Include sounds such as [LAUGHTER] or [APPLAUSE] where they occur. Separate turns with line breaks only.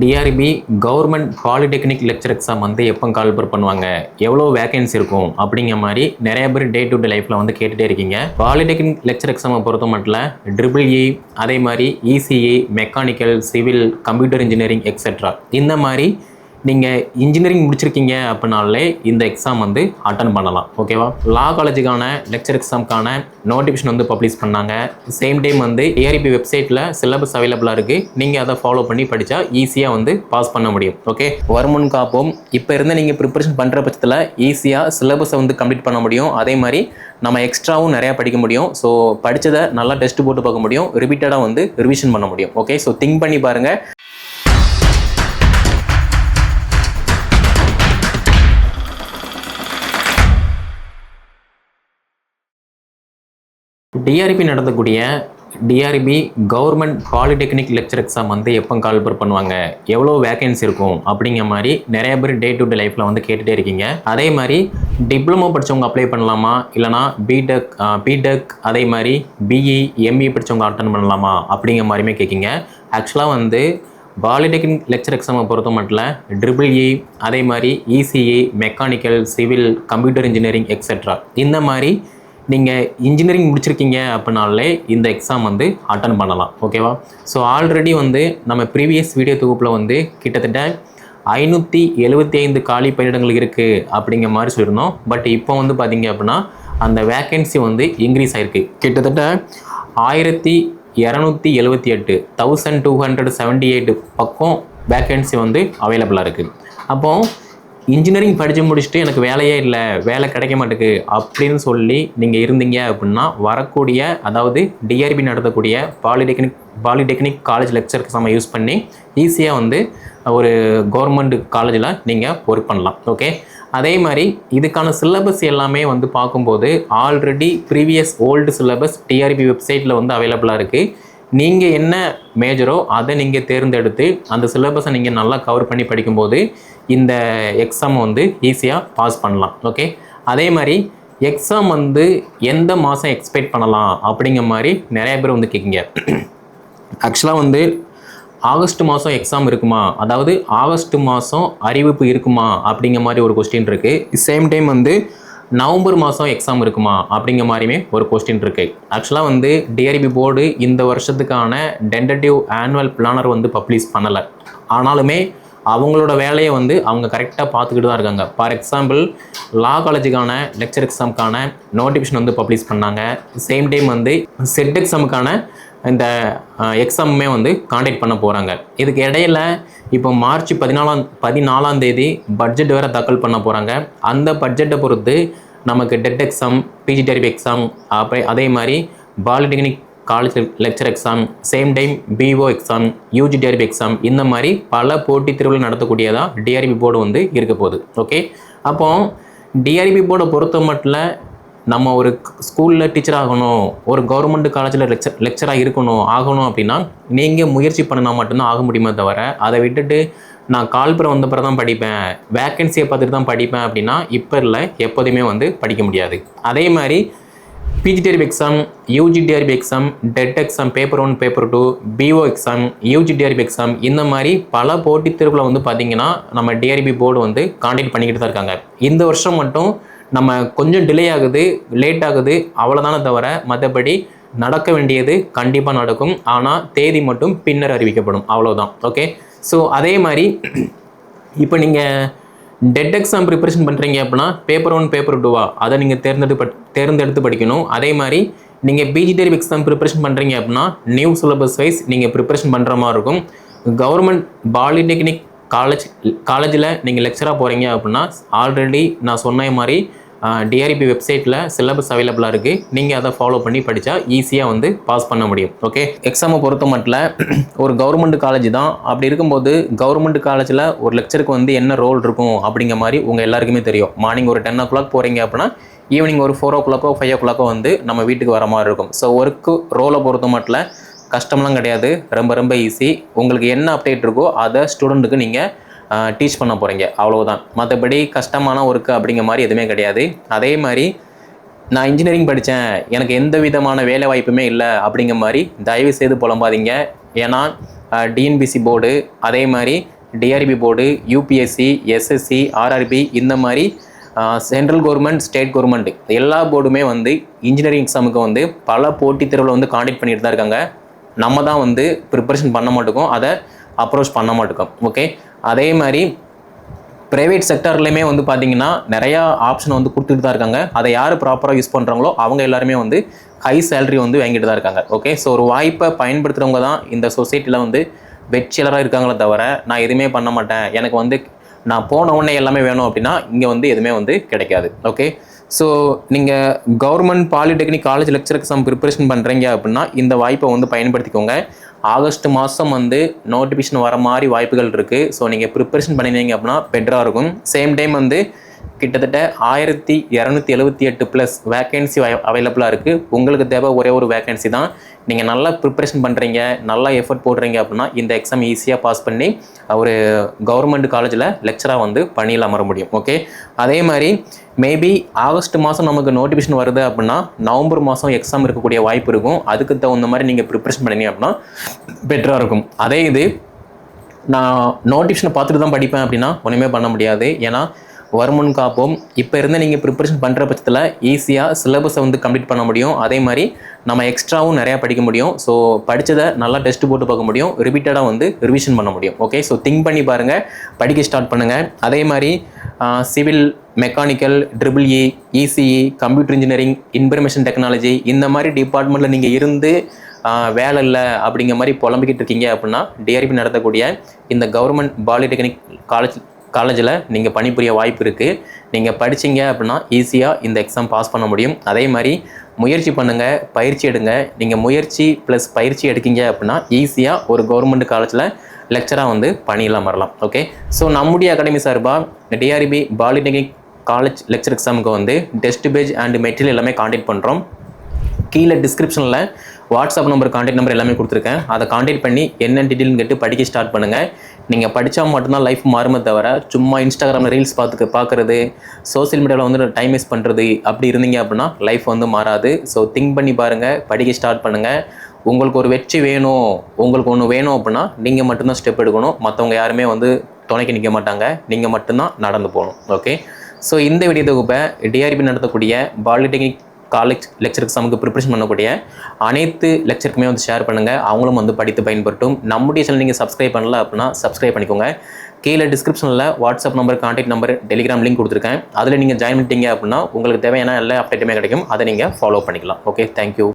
TRB government polytechnic lecturer exam வந்து எப்போ call for பண்ணுவாங்க? எவ்வளோ வேகன்சி இருக்கும்? அப்படிங்கிற மாதிரி நிறைய பேர் டே டு டே லைஃப்பில் வந்து கேட்டுகிட்டே இருக்கீங்க. பாலிடெக்னிக் லெக்சர் எக்ஸாமை பொறுத்த மட்டும் ட்ரிபிள் இ e, அதே மாதிரி ECE mechanical civil computer engineering etcetera இந்த மாதிரி நீங்கள் இன்ஜினியரிங் முடிச்சிருக்கீங்க அப்படின்னாலே இந்த எக்ஸாம் வந்து அட்டன் பண்ணலாம். ஓகேவா லா காலேஜுக்கான லெக்சர் எக்ஸாம்க்கான நோட்டிஃபிகேஷன் வந்து பப்ளிஷ் பண்ணாங்க. சேம் டைம் வந்து ஏஆர்பி வெப்சைட்டில் சிலபஸ் அவைலபிளாக இருக்குது நீங்கள் அதை ஃபாலோ பண்ணி படித்தா ஈஸியாக வந்து பாஸ் பண்ண முடியும். ஓகே வருமுன் காப்போம். இப்போ இருந்து நீங்கள் ப்ரிப்பரேஷன் பண்ணுற பட்சத்தில் ஈஸியாக சிலபஸை வந்து கம்ப்ளீட் பண்ண முடியும். அதே மாதிரி நம்ம எக்ஸ்ட்ராவும் நிறையா படிக்க முடியும். ஸோ படித்ததை நல்லா டெஸ்ட் போட்டு பார்க்க முடியும். ரிப்பீட்டடாக வந்து ரிவிஷன் பண்ண முடியும். ஓகே ஸோ திங்க் பண்ணி பாருங்கள் டிஆர்பி நடத்தக்கூடிய TRB government polytechnic lecturer exam வந்து எப்போ கால்பர் பண்ணுவாங்க? எவ்வளோ வேகன்சி இருக்கும்? அப்படிங்கிற மாதிரி நிறைய பேர் டே டு டே லைஃப்பில் வந்து கேட்டுகிட்டே இருக்கீங்க. அதே மாதிரி டிப்ளமோ படித்தவங்க அப்ளை பண்ணலாமா? இல்லைனா பிடெக் பிடெக் அதே மாதிரி பிஇ எம்இ படித்தவங்க அட்டன் பண்ணலாமா? அப்படிங்கிற மாதிரியுமே கேட்கிங்க. ஆக்சுவலாக வந்து பாலிடெக்னிக் லெக்சர் எக்ஸாமை பொறுத்த மட்டும் ட்ரிபிள் இ e, அதே மாதிரி ECE mechanical civil computer engineering etcetera இந்த மாதிரி நீங்கள் இன்ஜினியரிங் முடிச்சிருக்கீங்க அப்படின்னாலே இந்த எக்ஸாம் வந்து அட்டன் பண்ணலாம். ஓகேவா ஸோ ஆல்ரெடி வந்து நம்ம ப்ரீவியஸ் வீடியோ தொகுப்பில் வந்து கிட்டத்தட்ட ஐநூற்றி எழுபத்தி ஐந்து காலி பணியிடங்கள் இருக்குது அப்படிங்கிற மாதிரி சொல்லியிருந்தோம். பட் இப்போ வந்து பார்த்தீங்க அப்படின்னா அந்த வேக்கன்சி வந்து இன்க்ரீஸ் ஆயிருக்கு. கிட்டத்தட்ட ஆயிரத்தி இரநூத்தி எழுபத்தி எட்டு thousand two hundred seventy eight பக்கம் வேக்கன்சி வந்து அவைலபிளாக இருக்குது அப்போது இன்ஜினியரிங் படித்து முடிச்சுட்டு எனக்கு வேலையே இல்லை வேலை கிடைக்க மாட்டேங்குது அப்படின்னு சொல்லி நீங்கள் இருந்தீங்க அப்படின்னா வரக்கூடிய அதாவது டிஆர்பி நடத்தக்கூடிய பாலிடெக்னிக் பாலிடெக்னிக் காலேஜ் லெக்சருக்கு நம்ம யூஸ் பண்ணி ஈஸியாக வந்து ஒரு கவர்மெண்ட் காலேஜில் நீங்கள் ஒர்க் பண்ணலாம். ஓகே அதே மாதிரி இதுக்கான சிலபஸ் எல்லாமே வந்து பார்க்கும்போது already previous old syllabus TRB வெப்சைட்டில் வந்து அவைலபிளாக இருக்குது நீங்கள் என்ன மேஜரோ அதை நீங்கள் தேர்ந்தெடுத்து அந்த சிலபஸை நீங்கள் நல்லா கவர் பண்ணி படிக்கும்போது இந்த எக்ஸாமை வந்து ஈஸியாக பாஸ் பண்ணலாம் ஓகே அதே மாதிரி எக்ஸாம் வந்து எந்த மாதம் எக்ஸ்பெக்ட் பண்ணலாம் அப்படிங்கிற மாதிரி நிறைய பேர் வந்து கேட்குங்க. ஆக்சுவலாக வந்து ஆகஸ்ட் மாதம் எக்ஸாம் இருக்குமா? அதாவது ஆகஸ்ட் மாதம் அறிவிப்பு இருக்குமா? அப்படிங்கிற மாதிரி ஒரு கொஸ்டின் இருக்குது சேம் டைம் வந்து நவம்பர் மாதம் எக்ஸாம் இருக்குமா? அப்படிங்கிற மாதிரியுமே ஒரு கொஸ்டின் இருக்கு. ஆக்சுவலாக வந்து டிஆர்பி போர்டு இந்த வருஷத்துக்கான டென்டேட்டிவ் ஆனுவல் பிளானர் வந்து பப்ளிஷ் பண்ணலை. ஆனாலுமே அவங்களோட வேலையை வந்து அவங்க கரெக்டாக பார்த்துக்கிட்டு தான் இருக்காங்க. ஃபார் எக்ஸாம்பிள் லா காலேஜுக்கான லெக்சர் எக்ஸாமுக்கான நோட்டிஃபிகேஷன் வந்து பப்ளிஷ் பண்ணாங்க. சேம் டைம் வந்து செட் எக்ஸாமுக்கான இந்த எக்ஸாமுமே வந்து காண்டாக்ட் பண்ண போகிறாங்க இதுக்கு இடையில இப்போ மார்ச் பதினாலாம் பதினாலாம் தேதி பட்ஜெட் வேறு தாக்கல் பண்ண போகிறாங்க அந்த பட்ஜெட்டை பொறுத்து நமக்கு TET exam PG TRB exam அப்புறம் அதே மாதிரி polytechnic college lecturer exam same time PO exam UG TRB exam இந்த மாதிரி பல போட்டித் தேர்வுகள் நடத்தக்கூடியதாக டிஆர்பி போர்டு வந்து இருக்க போகுது. ஓகே அப்போது டிஆர்பி போர்டை பொறுத்த மட்டும் நம்ம ஒரு ஸ்கூலில் டீச்சர் ஆகணும் ஒரு கவர்மெண்ட் காலேஜில் லெக்சர் லெக்சராக இருக்கணும் ஆகணும் அப்படின்னா நீங்கள் முயற்சி பண்ணினா மட்டும்தான் ஆக முடியுமே தவிர அதை விட்டுட்டு நான் கால்புரம் வந்த பிறகு தான் படிப்பேன் வேக்கன்சியை பார்த்துட்டு தான் படிப்பேன் அப்படின்னா இப்போ இல்லை எப்போதுமே வந்து படிக்க முடியாது. அதே மாதிரி PG TRB exam UG TRB exam TET exam paper one paper two PO exam UG TRB exam இந்த மாதிரி பல போட்டித் தேர்வுகளை வந்து பார்த்தீங்கன்னா நம்ம டிஆர்பி போர்டு வந்து காண்டாக்ட் பண்ணிக்கிட்டு தான் இருக்காங்க. இந்த வருஷம் மட்டும் நம்ம கொஞ்சம் டிலே ஆகுது லேட் ஆகுது அவ்வளோதானே தவிர மற்றபடி நடக்க வேண்டியது கண்டிப்பாக நடக்கும். ஆனால் தேதி மட்டும் பின்னர் அறிவிக்கப்படும். அவ்வளோதான் ஓகே ஸோ அதே மாதிரி இப்போ நீங்கள் டெட் எக்ஸாம் ப்ரிப்பரேஷன் பண்ணுறீங்க அப்படின்னா பேப்பர் ஒன் பேப்பர் டூவா அதை நீங்கள் தேர்ந்தெடுத்து பட் தேர்ந்தெடுத்து படிக்கணும். அதே மாதிரி நீங்கள் பிஜிடிஆர் எக்ஸாம் ப்ரிப்பரேஷன் பண்ணுறீங்க அப்படின்னா நியூ சிலபஸ் வைஸ் நீங்கள் ப்ரிப்பரேஷன் பண்ணுற மாதிரி இருக்கும். கவர்மெண்ட் பாலிடெக்னிக் காலேஜ் காலேஜில் நீங்கள் லெக்சராக போகிறீங்க அப்படின்னா ஆல்ரெடி நான் சொன்ன மாதிரி டிஆர்பி வெப்சைட்டில் சிலபஸ் அவைலபிளாக இருக்குது நீங்கள் அதை ஃபாலோ பண்ணி படித்தா ஈஸியாக வந்து பாஸ் பண்ண முடியும். ஓகே எக்ஸாமை பொறுத்த மட்டும் [CLEARS THROAT] ஒரு கவர்மெண்ட் காலேஜ் தான். அப்படி இருக்கும்போது கவர்மெண்ட் காலேஜில் ஒரு லெக்சருக்கு வந்து என்ன ரோல் இருக்கும் அப்படிங்கிற மாதிரி உங்கள் எல்லாருக்குமே தெரியும். மார்னிங் ஒரு டென் ஓ கிளாக் போகிறீங்க அப்படின்னா ஈவினிங் ஒரு ஃபோர் ஓ கிளாக்கோ ஃபைவ் ஓ கிளாக்கோ வந்து நம்ம வீட்டுக்கு வர மாதிரி இருக்கும். ஸோ ஒர்க்கு ரோலை பொறுத்த மட்டும் கஷ்டம்லாம் கிடையாது. ரொம்ப ரொம்ப ஈஸி உங்களுக்கு என்ன அப்டேட் இருக்கோ அதை ஸ்டூடெண்ட்டுக்கு நீங்கள் டீச் பண்ண போகிறீங்க அவ்வளோதான் மற்றபடி கஷ்டமான ஒர்க்கு அப்படிங்கிற மாதிரி எதுவுமே கிடையாது. அதே மாதிரி நான் இன்ஜினியரிங் படித்தேன் எனக்கு எந்த விதமான வேலை வாய்ப்புமே இல்லை அப்படிங்கிற மாதிரி தயவு செய்து புலம்பாதீங்க. ஏன்னா டிஎன்பிசி போர்டு அதே மாதிரி TRB board UPSC SSC RRB இந்த மாதிரி சென்ட்ரல் கவர்மெண்ட் ஸ்டேட் கவர்மெண்ட் எல்லா போர்டுமே வந்து இன்ஜினியரிங் எக்ஸாமுக்கு வந்து பல போட்டித் தேர்வில் வந்து காண்டக்ட் பண்ணிட்டு தான் இருக்காங்க. நம்ம தான் வந்து ப்ரிப்பரேஷன் பண்ண மாட்டோம் அதை அப்ரோச் பண்ண மாட்டோம். ஓகே அதே மாதிரி ப்ரைவேட் செக்டர்லையுமே வந்து பார்த்தீங்கன்னா நிறையா ஆப்ஷன் வந்து கொடுத்துட்டு தான் இருக்காங்க. அதை யார் ப்ராப்பராக யூஸ் பண்ணுறாங்களோ அவங்க எல்லாருமே வந்து ஹை சேலரி வந்து வாங்கிட்டு தான் இருக்காங்க. ஓகே ஸோ ஒரு வாய்ப்பை பயன்படுத்துகிறவங்க தான் இந்த சொசைட்டியில் வந்து வெற்றியாளராக இருக்காங்களே தவிர நான் எதுவுமே பண்ண மாட்டேன். எனக்கு வந்து நான் போன உடனே எல்லாமே வேணும் அப்படின்னா இங்கே வந்து எதுவுமே வந்து கிடைக்காது. ஓகே ஸோ நீங்கள் government polytechnic college lecturer exam preparation பண்ணுறீங்க அப்படின்னா இந்த வாய்ப்பை வந்து பயன்படுத்திக்கோங்க. ஆகஸ்ட் மாதம் வந்து நோட்டிஃபிகேஷன் வர மாதிரி வாய்ப்புகள் இருக்குது ஸோ நீங்கள் ப்ரிப்பரேஷன் பண்ணினீங்க அப்படின்னா பெட்டராக இருக்கும். சேம் டைம் வந்து கிட்டத்தட்ட ஆயிரத்தி இரநூத்தி எழுபத்தி எட்டு ப்ளஸ் வேக்கன்சி அவைலபிளாக இருக்குது உங்களுக்கு தேவை ஒரே ஒரு வேக்கன்சி தான். நீங்கள் நல்லா ப்ரிப்பரேஷன் பண்ணுறீங்க நல்லா எஃபர்ட் போடுறீங்க அப்படின்னா இந்த எக்ஸாம் ஈஸியாக பாஸ் பண்ணி ஒரு கவர்மெண்ட் காலேஜில் லெக்சராக வந்து பணியில் அமர முடியும் ஓகே அதே மாதிரி மேபி ஆகஸ்ட் மாதம் நமக்கு நோட்டிஃபிகேஷன் வருது அப்படின்னா நவம்பர் மாதம் எக்ஸாம் இருக்கக்கூடிய வாய்ப்பு இருக்கும். அதுக்கு தகுந்த மாதிரி நீங்கள் ப்ரிப்பரேஷன் பண்ணி அப்படின்னா பெட்டராக இருக்கும். அதே இது நான் நோட்டிஃபிகேஷனை பார்த்துட்டு தான் படிப்பேன் அப்படின்னா ஒன்றுமே பண்ண முடியாது. ஏன்னா வருமுன் காப்போம். இப்போ இருந்து நீங்கள் ப்ரிப்பரேஷன் பண்ணுற பட்சத்தில் ஈஸியாக சிலபஸை வந்து கம்ப்ளீட் பண்ண முடியும். அதே மாதிரி நம்ம எக்ஸ்ட்ராவும் நிறையா படிக்க முடியும். ஸோ படித்ததை நல்லா டெஸ்ட் போட்டு பார்க்க முடியும். ரிப்பீட்டடாக வந்து ரிவிஷன் பண்ண முடியும். ஓகே ஸோ திங்க் பண்ணி பாருங்கள் படிக்க ஸ்டார்ட் பண்ணுங்கள் அதே மாதிரி civil mechanical triple E ECE computer engineering information technology இந்த மாதிரி டிபார்ட்மெண்ட்டில் நீங்கள் இருந்து வேலை இல்லை அப்படிங்கிற மாதிரி புலம்பிக்கிட்டு இருக்கீங்க அப்படின்னா டிஆர்பி நடத்தக்கூடிய இந்த கவர்மெண்ட் பாலிடெக்னிக் காலேஜ் காலேஜில் நீங்கள் பணிபுரிய வாய்ப்பு இருக்குது நீங்கள் படிச்சீங்க அப்படின்னா ஈஸியாக இந்த எக்ஸாம் பாஸ் பண்ண முடியும். அதே மாதிரி முயற்சி பண்ணுங்கள் பயிற்சி எடுங்க. நீங்கள் முயற்சி ப்ளஸ் பயிற்சி எடுக்கீங்க அப்படின்னா ஈஸியாக ஒரு கவர்மெண்ட் காலேஜில் லெக்சராக வந்து பணியெல்லாம் வரலாம். ஓகே ஸோ நம்முடைய அகாடமி சார்பாக டிஆர்பி பாலிடெக்னிக் காலேஜ் லெக்சர் எக்ஸாமுக்கு வந்து டெஸ்ட் பேஜ் அண்ட் மெட்டீரியல் எல்லாமே காண்டாக்ட் பண்ணுறோம் கீழே டிஸ்கிரிப்ஷனில் வாட்ஸ்அப் நம்பர் காண்டாக்ட் நம்பர் எல்லாமே கொடுத்துருக்கேன். அதை காண்டாக்ட் பண்ணி என்ன டீட்டெயில்னு கேட்டு படிக்க ஸ்டார்ட் பண்ணுங்கள் நீங்கள் படித்தா மட்டும்தான் லைஃப் மாறுமே தவிர சும்மா இன்ஸ்டாகிராமில் ரீல்ஸ் பார்த்துக்க பார்க்குறது சோஷியல் மீடியாவில் வந்து டைம் வேஸ்ட் பண்ணுறது அப்படி இருந்தீங்க அப்படின்னா லைஃப் வந்து மாறாது. ஸோ திங்க் பண்ணி பாருங்கள் படிக்க ஸ்டார்ட் பண்ணுங்கள் உங்களுக்கு ஒரு வெற்றி வேணும் உங்களுக்கு ஒன்று வேணும் அப்படின்னா நீங்கள் மட்டும்தான் ஸ்டெப் எடுக்கணும். மற்றவங்க யாருமே வந்து துணைக்கு நிற்க மாட்டாங்க. நீங்கள் மட்டும்தான் நடந்து போகணும். ஓகே ஸோ இந்த வீடியோ தொகுப்பை டிஆர்பி நடத்தக்கூடிய பாலிடெக்னிக் காலேஜ் லெக்சர் எக்ஸாமுக்கு ப்ரிப்பரேஷன் பண்ணக்கூடிய அனைத்து லெக்சருக்குமே வந்து ஷேர் பண்ணுங்கள் அவங்களும் வந்து படித்து பயன்படுத்தும். நம்முடைய சேனல் நீங்கள் சப்ஸ்கிரைப் பண்ணல அப்படின்னா சப்ஸ்கிரைப் பண்ணிக்கோங்க. கீழே டிஸ்கிரிப்ஷனில் WhatsApp number contact number Telegram link கொடுத்துருக்கேன். அதில் நீங்கள் ஜாயின் பண்ணிட்டீங்க அப்படின்னா உங்களுக்கு தேவையான எல்லா அப்டேட்டுமே கிடைக்கும். அதை நீங்கள் ஃபாலோ பண்ணிக்கலாம். Okay thank you